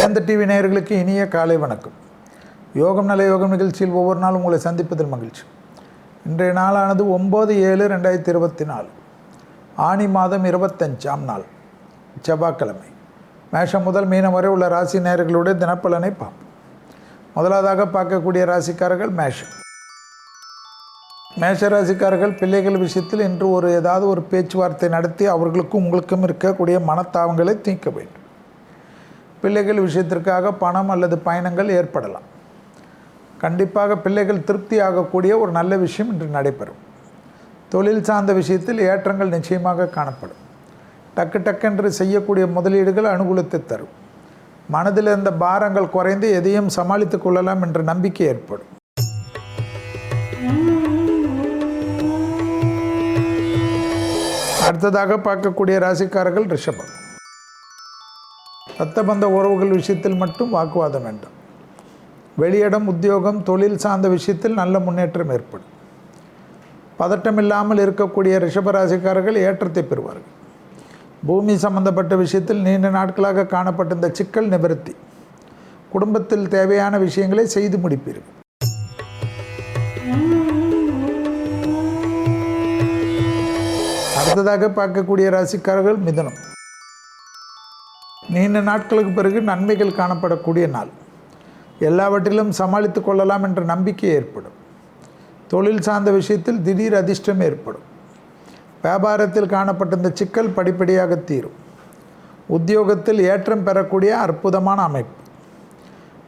வேந்த TV நேயர்களுக்கு இனிய காலை வணக்கம். யோகம் நல யோகம் நிகழ்ச்சியில் ஒவ்வொரு நாளும் உங்களை சந்திப்பதில் மகிழ்ச்சி. இன்றைய நாளானது ஒம்பது ஏழு ரெண்டாயிரத்தி இருபத்தி நாலு. ஆனி மாதம் இருபத்தஞ்சாம் நாள் செவ்வாய்க்கிழமை. மேஷம் முதல் மீனம் வரை உள்ள ராசி நேயர்களுடைய தினப்பலனை பார்ப்போம். முதலாவதாக பார்க்கக்கூடிய ராசிக்காரர்கள் மேஷம். மேஷ ராசிக்காரர்கள் பிள்ளைகள் விஷயத்தில் இன்று ஒரு ஏதாவது ஒரு பேச்சுவார்த்தை நடத்தி அவர்களுக்கும் உங்களுக்கும் இருக்கக்கூடிய மனத்தாவங்களை தீர்க்க வேண்டும். பிள்ளைகள் விஷயத்திற்காக பணம் அல்லது பயணங்கள் ஏற்படலாம். கண்டிப்பாக பிள்ளைகள் திருப்தி ஆகக்கூடிய ஒரு நல்ல விஷயம் இன்று நடைபெறும். தொழில் சார்ந்த விஷயத்தில் ஏற்றங்கள் நிச்சயமாக காணப்படும். டக்கு டக்கென்று செய்யக்கூடிய முதலீடுகள் அனுகூலத்தை தரும். மனதில் இருந்த பாரங்கள் குறைந்து எதையும் சமாளித்துக் கொள்ளலாம் என்ற நம்பிக்கை ஏற்படும். அடுத்ததாக பார்க்கக்கூடிய ராசிக்காரர்கள் ரிஷபம். சத்தபந்த உறவுகள் விஷயத்தில் மட்டும் வாக்குவாதம் வேண்டும். வெளியிடம் உத்தியோகம் தொழில் சார்ந்த விஷயத்தில் நல்ல முன்னேற்றம் ஏற்படும். பதட்டமில்லாமல் இருக்கக்கூடிய ரிஷபராசிக்காரர்கள் ஏற்றத்தை பெறுவார்கள். பூமி சம்பந்தப்பட்ட விஷயத்தில் நீண்ட நாட்களாக காணப்பட்டிருந்த சிக்கல் நிவர்த்தி. குடும்பத்தில் தேவையான விஷயங்களை செய்து முடிப்பீர்கள். அடுத்ததாக பார்க்கக்கூடிய ராசிக்காரர்கள் மிதனம். நீண்ட நாட்களுக்கு பிறகு நன்மைகள் காணப்படக்கூடிய நாள். எல்லாவற்றிலும் சமாளித்து கொள்ளலாம் என்ற நம்பிக்கை ஏற்படும். தொழில் சார்ந்த விஷயத்தில் திடீர் அதிர்ஷ்டம் ஏற்படும். வியாபாரத்தில் காணப்பட்ட இந்த சிக்கல் படிப்படியாக தீரும். உத்தியோகத்தில் ஏற்றம் பெறக்கூடிய அற்புதமான அமைப்பு.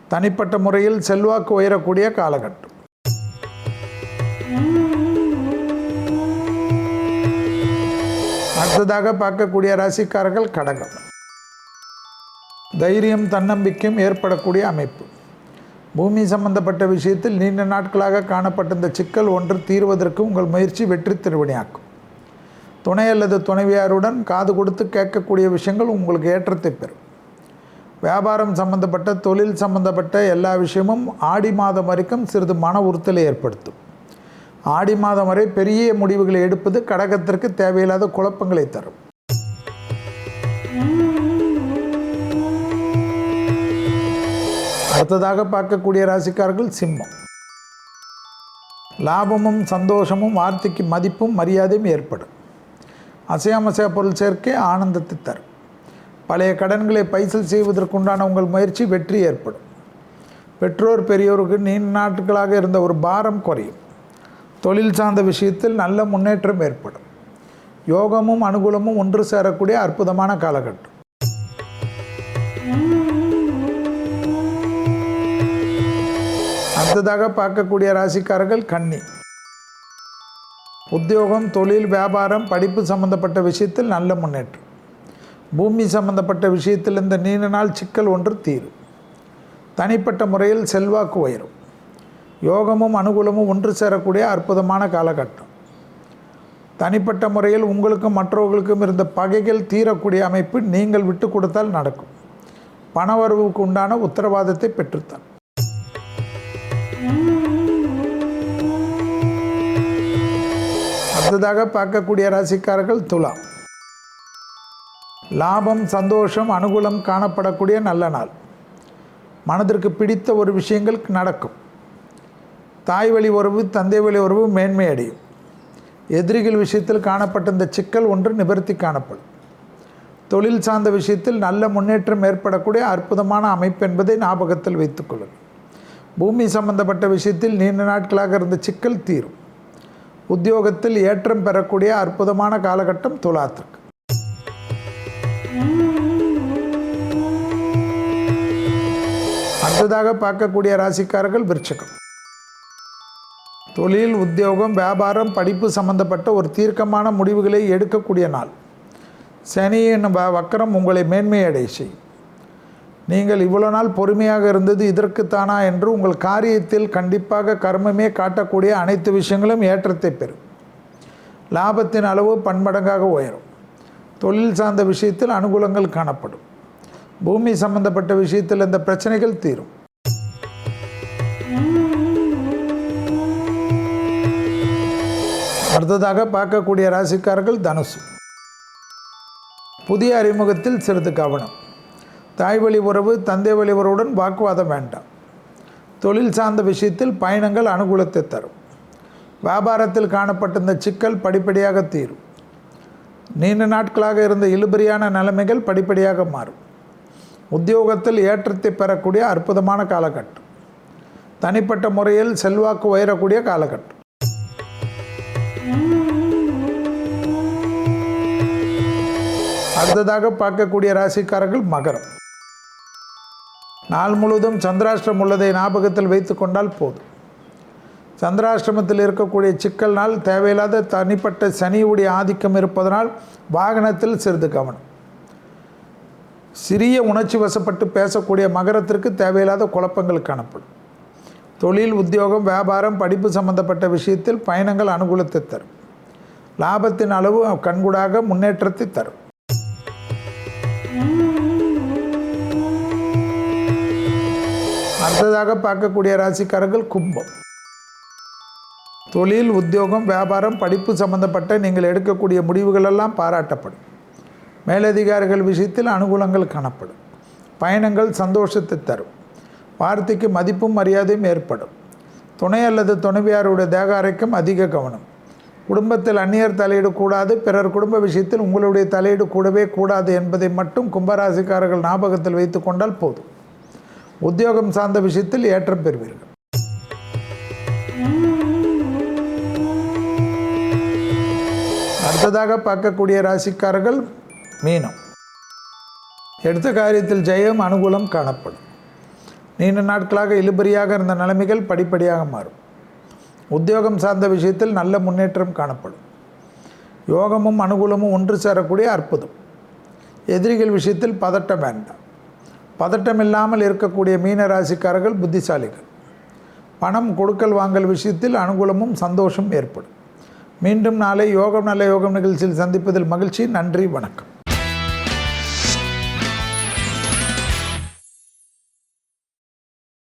தனிப்பட்ட முறையில் செல்வாக்கு உயரக்கூடிய காலகட்டம். அடுத்ததாக பார்க்கக்கூடிய ராசிக்காரர்கள் கடகம். தைரியம் தன்னம்பிக்கையும் ஏற்படக்கூடிய அமைப்பு. பூமி சம்பந்தப்பட்ட விஷயத்தில் நீண்ட நாட்களாக காணப்பட்ட இந்த சிக்கல் ஒன்று தீர்வதற்கு உங்கள் முயற்சி வெற்றி திருவினையாக்கும். துணை அல்லது துணைவியாருடன் காது கொடுத்து கேட்கக்கூடிய விஷயங்கள் உங்களுக்கு ஏற்றத்தை பெறும். வியாபாரம் சம்பந்தப்பட்ட தொழில் சம்பந்தப்பட்ட எல்லா விஷயமும் ஆடி மாதம் வரைக்கும் சிறிது மன உறுத்தலை ஏற்படுத்தும். ஆடி மாதம் வரை பெரிய முடிவுகளை எடுப்பது கடகத்திற்கு தேவையில்லாத குழப்பங்களை தரும். அடுத்ததாக பார்க்கக்கூடிய ராசிக்காரர்கள் சிம்மம். லாபமும் சந்தோஷமும் வார்த்தைக்கு மதிப்பும் மரியாதையும் ஏற்படும். அசையாமசைய பொருள் சேர்க்கை ஆனந்தத்தை தரும். பழைய கடன்களை பைசல் செய்வதற்குண்டான உங்கள் முயற்சி வெற்றி ஏற்படும். பெற்றோர் பெரியோருக்கு நீண்ட நாட்களாக இருந்த ஒரு பாரம் குறையும். தொழில் சார்ந்த விஷயத்தில் நல்ல முன்னேற்றம் ஏற்படும். யோகமும் அனுகூலமும் ஒன்று சேரக்கூடிய அற்புதமான காலகட்டம். அடுத்ததாக பார்க்கக்கூடிய ராசிக்காரர்கள் கன்னி. உத்தியோகம் தொழில் வியாபாரம் படிப்பு சம்பந்தப்பட்ட விஷயத்தில் நல்ல முன்னேற்றம். பூமி சம்பந்தப்பட்ட விஷயத்தில் இந்த நீண்ட நாள் சிக்கல் ஒன்று தீரும். தனிப்பட்ட முறையில் செல்வாக்கு உயரும். யோகமும் அனுகூலமும் ஒன்று சேரக்கூடிய அற்புதமான காலகட்டம். தனிப்பட்ட முறையில் உங்களுக்கும் மற்றவர்களுக்கும் இருந்த பகைகள் தீரக்கூடிய அமைப்பு நீங்கள் விட்டு கொடுத்தால் நடக்கும். பணவரவுக்கு உண்டான உத்தரவாதத்தை பெற்றுத்தான் அடுத்ததாக பார்க்கக்கூடிய ராசிக்காரர்கள் துலாம். லாபம் சந்தோஷம் அனுகூலம் காணப்படக்கூடிய நல்ல நாள். மனதிற்கு பிடித்த ஒரு விஷயங்கள் நடக்கும். தாய் வழி உறவு தந்தை வழி உறவு மேன்மை அடையும். எதிரிகள் விஷயத்தில் காணப்பட்ட இந்த சிக்கல் ஒன்று நிவர்த்தி காணப்படும். தொழில் சார்ந்த விஷயத்தில் நல்ல முன்னேற்றம் ஏற்படக்கூடிய அற்புதமான அமைப்பு என்பதை ஞாபகத்தில் வைத்துக்கொள்ளுங்கள் பூமி சம்பந்தப்பட்ட விஷயத்தில் நீண்ட நாட்களாக இருந்த சிக்கல் தீரும். உத்தியோகத்தில் ஏற்றம் பெறக்கூடிய அற்புதமான காலகட்டம் துலாத்திற்கு அடுத்ததாக பார்க்கக்கூடிய ராசிக்காரர்கள் விருச்சகம். தொழில் உத்தியோகம் வியாபாரம் படிப்பு சம்பந்தப்பட்ட ஒரு தீர்க்கமான முடிவுகளை எடுக்கக்கூடிய நாள். சனியின் வ- வக்கரம் உங்களை மேன்மையடை செய்யும். நீங்கள் இவ்வளோ நாள் பொறுமையாக இருந்தது இதற்குத்தானா என்று உங்கள் காரியத்தில் கண்டிப்பாக கர்மமே காட்டக்கூடிய அனைத்து விஷயங்களும் ஏற்றத்தை பெறும். லாபத்தின் அளவு பன்மடங்காக உயரும். தொழில் சார்ந்த விஷயத்தில் அனுகூலங்கள் காணப்படும். பூமி சம்பந்தப்பட்ட விஷயத்தில் இந்த பிரச்சனைகள் தீரும். அடுத்ததாக பார்க்கக்கூடிய ராசிக்காரர்கள் தனுசு. புதிய அறிமுகத்தில் சிறிது கவனம். தாய் வழி உறவு தந்தை வழி உறவுடன் வாக்குவாதம் வேண்டாம். தொழில் சார்ந்த விஷயத்தில் பயணங்கள் அனுகூலத்தை தரும். வியாபாரத்தில் காணப்பட்ட இந்த சிக்கல் படிப்படியாக தீரும். நீண்ட நாட்களாக இருந்த இழுபறியான நிலைமைகள் படிப்படியாக மாறும். உத்தியோகத்தில் ஏற்றத்தை பெறக்கூடிய அற்புதமான காலகட்டம். தனிப்பட்ட முறையில் செல்வாக்கு உயரக்கூடிய காலகட்டம். அடுத்ததாக பார்க்கக்கூடிய ராசிக்காரர்கள் மகரம். நாள் முழுவதும் சந்திராஷ்டிரம் உள்ளதை ஞாபகத்தில் வைத்து கொண்டால் போதும். சந்திராஷ்டிரமத்தில் இருக்கக்கூடிய சிக்கல்னால் தேவையில்லாத தனிப்பட்ட சனியுடைய ஆதிக்கம் இருப்பதனால் வாகனத்தில் சிறிது கவனம். சிறிய உணர்ச்சி வசப்பட்டு பேசக்கூடிய மகரத்திற்கு தேவையில்லாத குழப்பங்கள் காணப்படும். தொழில் உத்தியோகம் வியாபாரம் படிப்பு சம்பந்தப்பட்ட விஷயத்தில் பயணங்கள் அனுகூலத்தை தரும். லாபத்தின் அளவு கண்கூடாக முன்னேற்றத்தை தரும். அடுத்ததாக பார்க்கக்கூடிய ராசிக்காரர்கள் கும்பம். தொழில் உத்தியோகம் வியாபாரம் படிப்பு சம்பந்தப்பட்ட நீங்கள் எடுக்கக்கூடிய முடிவுகளெல்லாம் பாராட்டப்படும். மேலதிகாரிகள் விஷயத்தில் அனுகூலங்கள் காணப்படும். பயணங்கள் சந்தோஷத்தை தரும். வார்த்தைக்கு மதிப்பும் மரியாதையும் ஏற்படும். துணை அல்லது துணைவியாருடைய தேக அறைக்கும் அதிக கவனம். குடும்பத்தில் அந்நியர் தலையீடு கூடாது பிறர் குடும்ப விஷயத்தில் உங்களுடைய தலையீடு கூடவே கூடாது என்பதை மட்டும் கும்பராசிக்காரர்கள் ஞாபகத்தில் வைத்து கொண்டால் போதும். உத்தியோகம் சார்ந்த விஷயத்தில் ஏற்றம் பெறுவீர்கள். அடுத்ததாக பார்க்கக்கூடிய ராசிக்காரர்கள் மீனம். எடுத்த காரியத்தில் ஜெயம் அனுகூலம் காணப்படும். நீண்ட நாட்களாக இழுபறியாக இருந்த நிலைமைகள் படிப்படியாக மாறும். உத்தியோகம் சார்ந்த விஷயத்தில் நல்ல முன்னேற்றம் காணப்படும். யோகமும் அனுகூலமும் ஒன்று சேரக்கூடிய அற்புதம். எதிரிகள் விஷயத்தில் பதட்டம் வேண்டாம். பதட்டம் இல்லாமல் இருக்கக்கூடிய மீன ராசிக்காரர்கள் புத்திசாலிகள். பணம் கொடுக்கல் வாங்கல் விஷயத்தில் அனுகூலமும் சந்தோஷம் ஏற்படும். மீண்டும் நாளை யோகம் நல்ல யோகம் நிகழ்ச்சியில் சந்திப்பதில் மகிழ்ச்சி. நன்றி வணக்கம்.